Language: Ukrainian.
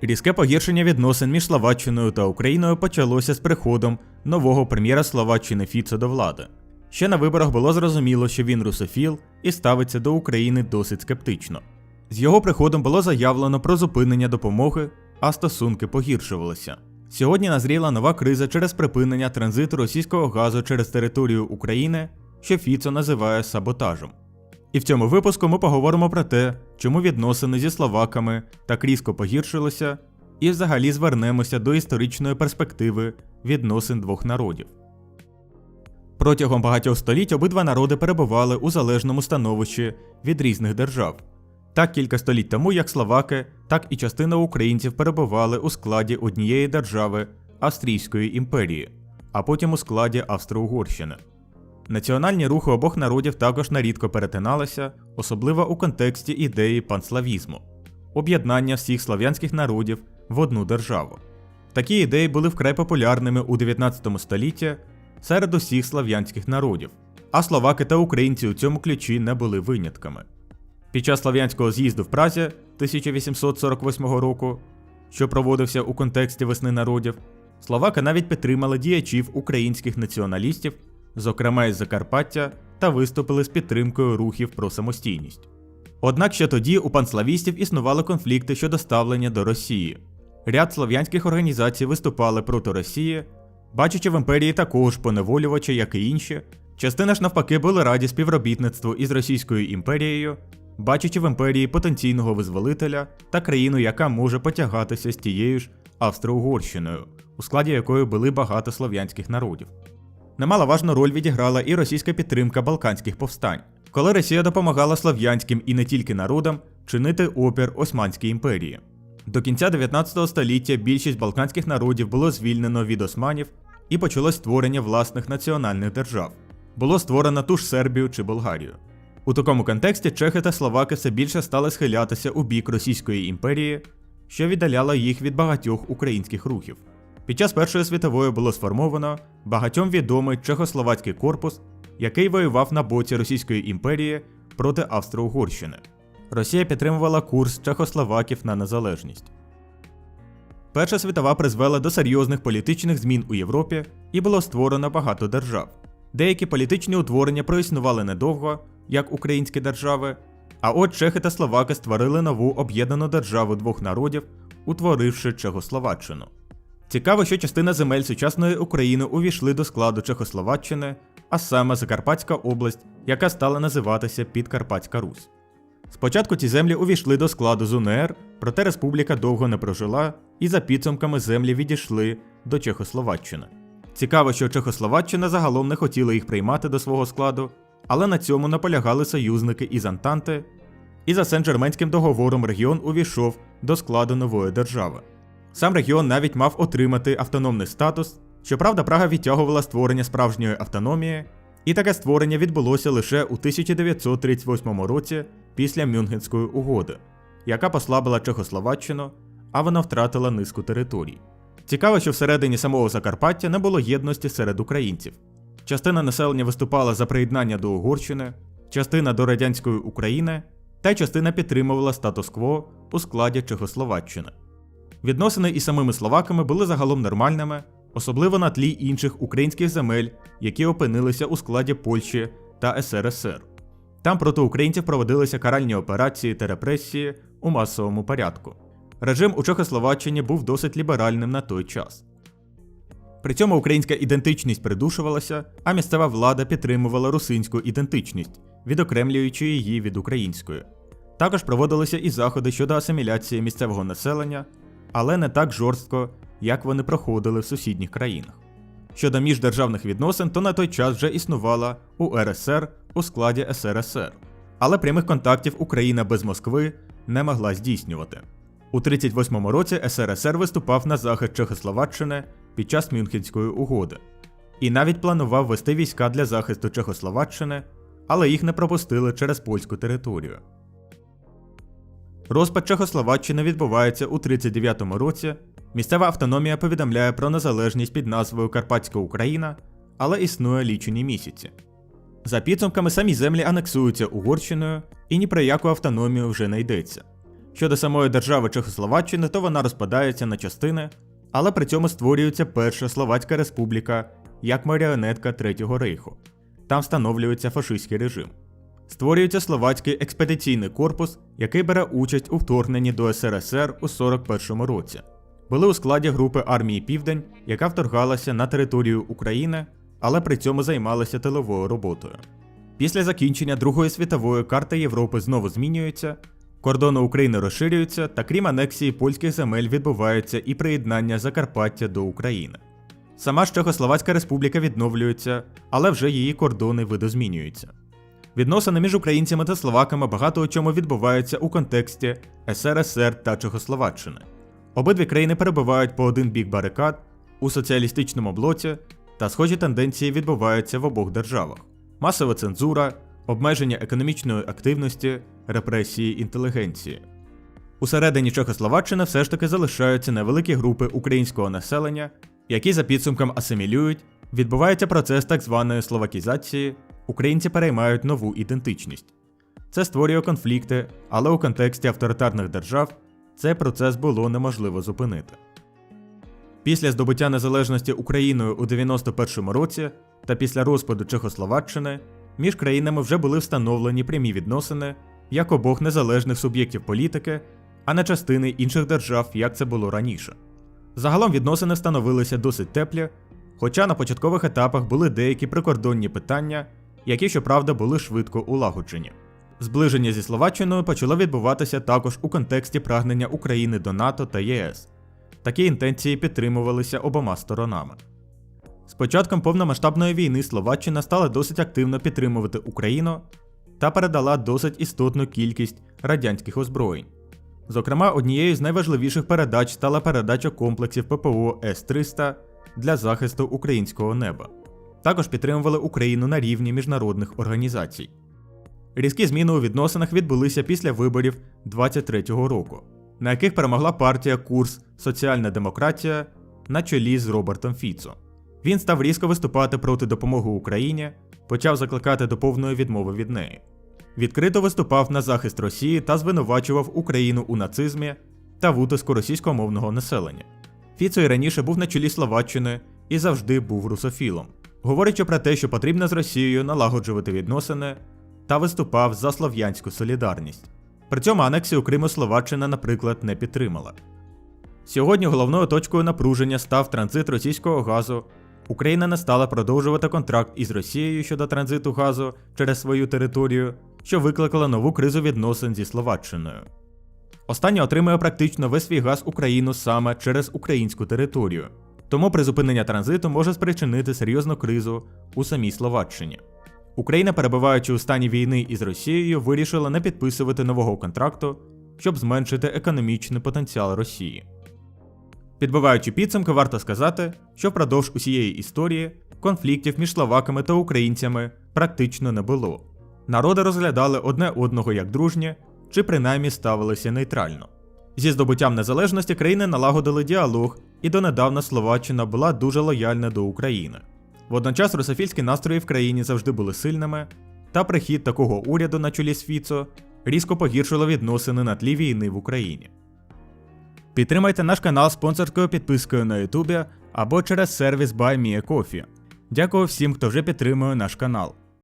Різке погіршення відносин між Словаччиною та Україною почалося з приходом нового прем'єра Словаччини Фіцо до влади. Ще на виборах було зрозуміло, що він русофіл і ставиться до України досить скептично. З його приходом було заявлено про зупинення допомоги, а стосунки погіршувалися. Сьогодні назріла нова криза через припинення транзиту російського газу через територію України, що Фіцо називає саботажем. І в цьому випуску ми поговоримо про те, чому відносини зі словаками так різко погіршилися, і взагалі звернемося до історичної перспективи відносин двох народів. Протягом багатьох століть обидва народи перебували у залежному становищі від різних держав. Так кілька століть тому як словаки, так і частина українців перебували у складі однієї держави Австрійської імперії, а потім у складі Австро-Угорщини. Національні рухи обох народів також нарідко перетиналися, особливо у контексті ідеї панславізму об'єднання всіх слав'янських народів в одну державу. Такі ідеї були вкрай популярними у 19 столітті серед усіх слав'янських народів, а словаки та українці у цьому ключі не були винятками. Під час Слав'янського з'їзду в Празі 1848 року, що проводився у контексті весни народів, словаки навіть підтримали діячів українських націоналістів, зокрема із Закарпаття, та виступили з підтримкою рухів про самостійність. Однак ще тоді у панславістів існували конфлікти щодо ставлення до Росії. Ряд слов'янських організацій виступали проти Росії, бачачи в імперії такого ж поневолювача, як і інші, частина ж навпаки були раді співробітництву із Російською імперією, бачачи в імперії потенційного визволителя та країну, яка може потягатися з тією ж Австро-Угорщиною, у складі якої були багато слов'янських народів. Немаловажну роль відіграла і російська підтримка балканських повстань, коли Росія допомагала слов'янським і не тільки народам чинити опір Османській імперії. До кінця 19 століття більшість балканських народів було звільнено від османів і почалось створення власних національних держав. Було створено ту ж Сербію чи Болгарію. У такому контексті чехи та словаки все більше стали схилятися у бік Російської імперії, що віддаляла їх від багатьох українських рухів. Під час Першої світової було сформовано багатьом відомий чехословацький корпус, який воював на боці Російської імперії проти Австро-Угорщини. Росія підтримувала курс чехословаків на незалежність. Перша світова призвела до серйозних політичних змін у Європі і було створено багато держав. Деякі політичні утворення проіснували недовго, як українські держави, а от чехи та словаки створили нову об'єднану державу двох народів, утворивши Чехословаччину. Цікаво, що частина земель сучасної України увійшли до складу Чехословаччини, а саме Закарпатська область, яка стала називатися Підкарпатська Русь. Спочатку ці землі увійшли до складу ЗУНР, проте республіка довго не прожила і за підсумками землі відійшли до Чехословаччини. Цікаво, що Чехословаччина загалом не хотіла їх приймати до свого складу, але на цьому наполягали союзники із Антанти, і за Сен-Жерменським договором регіон увійшов до складу нової держави. Сам регіон навіть мав отримати автономний статус. Щоправда, Прага відтягувала створення справжньої автономії, і таке створення відбулося лише у 1938 році після Мюнхенської угоди, яка послабила Чехословаччину, а вона втратила низку територій. Цікаво, що всередині самого Закарпаття не було єдності серед українців. Частина населення виступала за приєднання до Угорщини, частина до радянської України, та частина підтримувала статус-кво у складі Чехословаччини. Відносини із самими словаками були загалом нормальними, особливо на тлі інших українських земель, які опинилися у складі Польщі та СРСР. Там проти українців проводилися каральні операції та репресії у масовому порядку. Режим у Чехословаччині був досить ліберальним на той час. При цьому українська ідентичність придушувалася, а місцева влада підтримувала русинську ідентичність, відокремлюючи її від української. Також проводилися і заходи щодо асиміляції місцевого населення, але не так жорстко, як вони проходили в сусідніх країнах. Щодо міждержавних відносин, то на той час вже існувала УРСР у складі СРСР, але прямих контактів Україна без Москви не могла здійснювати. У 38-му році СРСР виступав на захист Чехословаччини під час Мюнхенської угоди і навіть планував вести війська для захисту Чехословаччини, але їх не пропустили через польську територію. Розпад Чехословаччини відбувається у 39-му році. Місцева автономія повідомляє про незалежність під назвою Карпатська Україна, але існує лічені місяці. За підсумками самі землі анексуються Угорщиною і ні про яку автономію вже не йдеться. Щодо самої держави Чехословаччини, то вона розпадається на частини, але при цьому створюється Перша Словацька Республіка як маріонетка Третього рейху. Там встановлюється фашистський режим. Створюється Словацький експедиційний корпус, який бере участь у вторгненні до СРСР у 41-му році. Були у складі групи армії Південь, яка вторгалася на територію України, але при цьому займалася тиловою роботою. Після закінчення Другої світової карта Європи знову змінюється, кордони України розширюються, та крім анексії польських земель відбувається і приєднання Закарпаття до України. Сама ж Чехословацька республіка відновлюється, але вже її кордони видозмінюються. Відносини між українцями та словаками багато у чому відбуваються у контексті СРСР та Чехословаччини. Обидві країни перебувають по один бік барикад у соціалістичному блоці, та схожі тенденції відбуваються в обох державах: масова цензура, обмеження економічної активності, репресії інтелігенції. Усередині Чехословаччини все ж таки залишаються невеликі групи українського населення, які за підсумком асимілюють, відбувається процес так званої словакізації, українці переймають нову ідентичність. Це створює конфлікти, але у контексті авторитарних держав цей процес було неможливо зупинити. Після здобуття незалежності Україною у 91-му році та після розпаду Чехословаччини між країнами вже були встановлені прямі відносини як обох незалежних суб'єктів політики, а не частини інших держав, як це було раніше. Загалом відносини становилися досить теплі, хоча на початкових етапах були деякі прикордонні питання, які, щоправда, були швидко улагоджені. Зближення зі Словаччиною почало відбуватися також у контексті прагнення України до НАТО та ЄС. Такі інтенції підтримувалися обома сторонами. З початком повномасштабної війни Словаччина стала досить активно підтримувати Україну та передала досить істотну кількість радянських озброєнь. Зокрема, однією з найважливіших передач стала передача комплексів ППО С-300 для захисту українського неба. Також підтримували Україну на рівні міжнародних організацій. Різкі зміни у відносинах відбулися після виборів 23-го року, на яких перемогла партія Курс Соціальна демократія на чолі з Робертом Фіцо. Він став різко виступати проти допомоги Україні, почав закликати до повної відмови від неї. Відкрито виступав на захист Росії та звинувачував Україну у нацизмі та в утиску російськомовного населення. Фіцо і раніше був на чолі Словаччини і завжди був русофілом, говорячи про те, що потрібно з Росією налагоджувати відносини та виступав за слов'янську солідарність. При цьому анексію Криму Словаччина, наприклад, не підтримала. Сьогодні головною точкою напруження став транзит російського газу. Україна не стала продовжувати контракт із Росією щодо транзиту газу через свою територію, що викликало нову кризу відносин зі Словаччиною. Остання отримує практично весь свій газ Україну саме через українську територію, тому призупинення транзиту може спричинити серйозну кризу у самій Словаччині. Україна, перебуваючи у стані війни із Росією, вирішила не підписувати нового контракту, щоб зменшити економічний потенціал Росії. Підбиваючи підсумки, варто сказати, що впродовж усієї історії конфліктів між словаками та українцями практично не було. Народи розглядали одне одного як дружні, чи принаймні ставилися нейтрально. Зі здобуттям незалежності країни налагодили діалог, і донедавна Словаччина була дуже лояльна до України. Водночас русофільські настрої в країні завжди були сильними, та прихід такого уряду на чолі з Фіцо різко погіршило відносини на тлі війни в Україні. Підтримайте наш канал спонсорською підпискою на Ютубі або через сервіс BuyMeACoffee. Дякую всім, хто вже підтримує наш канал.